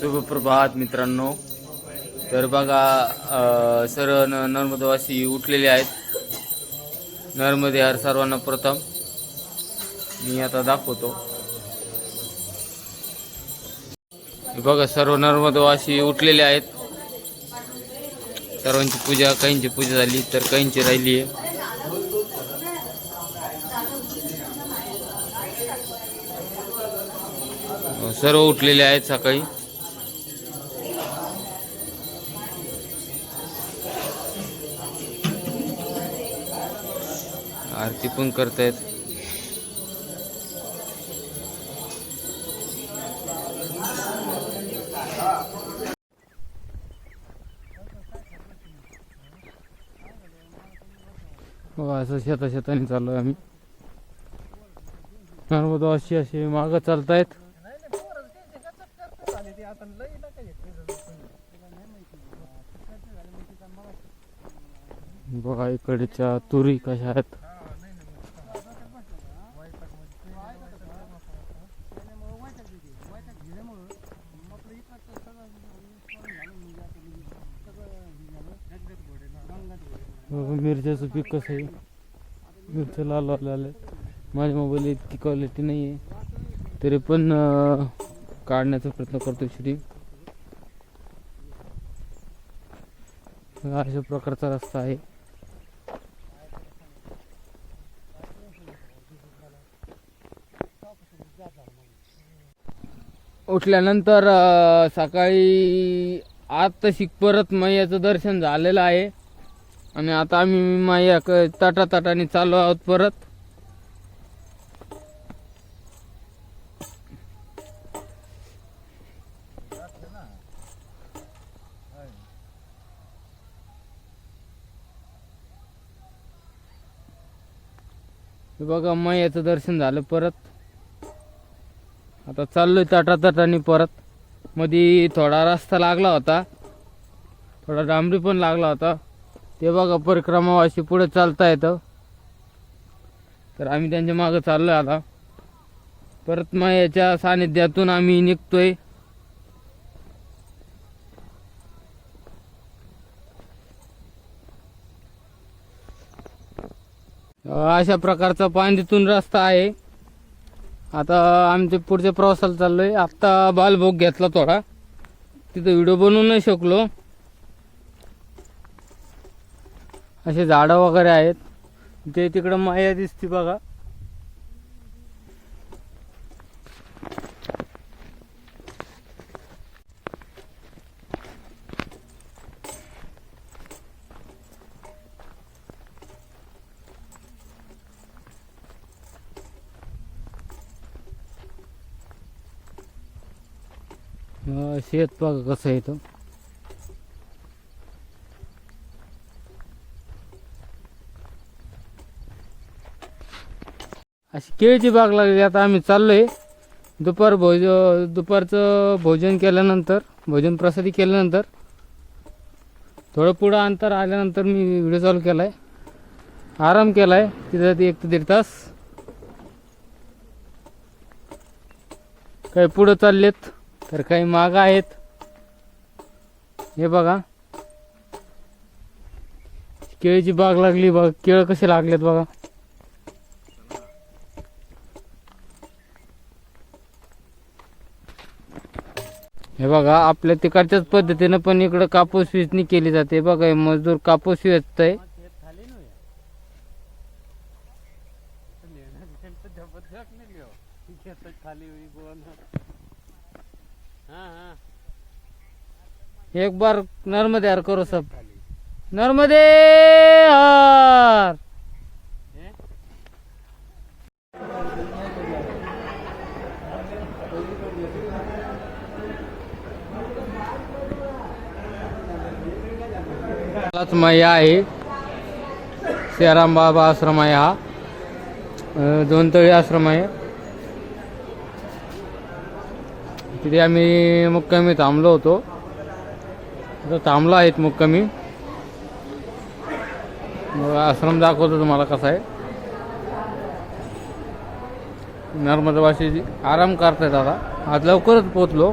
शुभप्रभात मित्रांनो. तर बघा सर सर्व न नर्मदावासी उठलेले आहेत. नर्मदे हर सर्वांना प्रथम. मी आता दाखवतो. बघा सर्व नर्मदावासी उठलेले आहेत. सर्वांची पूजा काहींची पूजा झाली तर काहींची राहिली आहे. सर्व उठलेले आहेत सकाळी. आरती पण करतायत. बघा असं शेता शेताने चाललो आहे आम्ही. नर्मदा अशी अशी मागं चालतायत. बघा इकडच्या तुरी कशा आहेत. मिरच्याचं पीक कसं आहे? मिरच्या लाल लाल आले माझ्या मोबाईल इतकी क्वालिटी नाही आहे तरी पण काढण्याचा प्रयत्न करतो श्री. अशा प्रकारचा रस्ता आहे. उठल्यानंतर सकाळी आज तशी परत मैयाचं दर्शन झालेलं आहे. आणि आता आम्ही मैया क- ताटा ताटाने चालू आहोत परत. बघा मैयाचं दर्शन झालं परत. आता चाललोय ताटा ताटाने परत. मध्ये थोडा रस्ता लागला होता. थोडा डांबरी पण लागला होता. ते बघा परिक्रमावाशी पुढे चालता येतं. तर आम्ही त्यांच्या मागं चाललोय आता. परत मायाच्या सानिध्यातून आम्ही निघतोय. अशा प्रकारचा पांदीतून रस्ता आहे. आता आमच्या पुढच्या प्रवासाला चाललोय. आत्ता बालभोग घेतला थोडा. तिथं व्हिडिओ बनवू नाही शकलो. असे झाडं वगैरे आहेत. ते तिकडं माया दिसते बघा. शेत बघा कसं येतं अशी केळीची बाग लागली. आता आम्ही चाललोय. दुपार भोज दुपारचं भोजन केल्यानंतर भोजन प्रसादी केल्यानंतर थोडं पुढं अंतर आल्यानंतर मी व्हिडिओ चालू केलाय. आराम केलाय. तिथं एक ते दीड तास. काही पुढं चाललेत तर काही माग आहेत. हे बघा. केळीची बाग लागली बघा. केळं कसे लागलेत बघा. हे बघा आपल्या तिकडच्याच पद्धतीनं पण इकडं कापूस वेचणी केली जाते. बघा हे मजदूर कापूस वेचत आहे एक बार नर्मदे हर करो सब. नर्मदे हर! हाच मैया आहे. सियाराम बाबा आश्रम आहे हा दोनतळी आश्रम आहे. तिथे आम्ही मुक्कामी थांबलो होतो. थांबलो आहेत मुक्कामी. मग आश्रम दाखवतो तुम्हाला कसा आहे. नर्मदावाशी आराम करतायत आता आज लवकरच पोचलो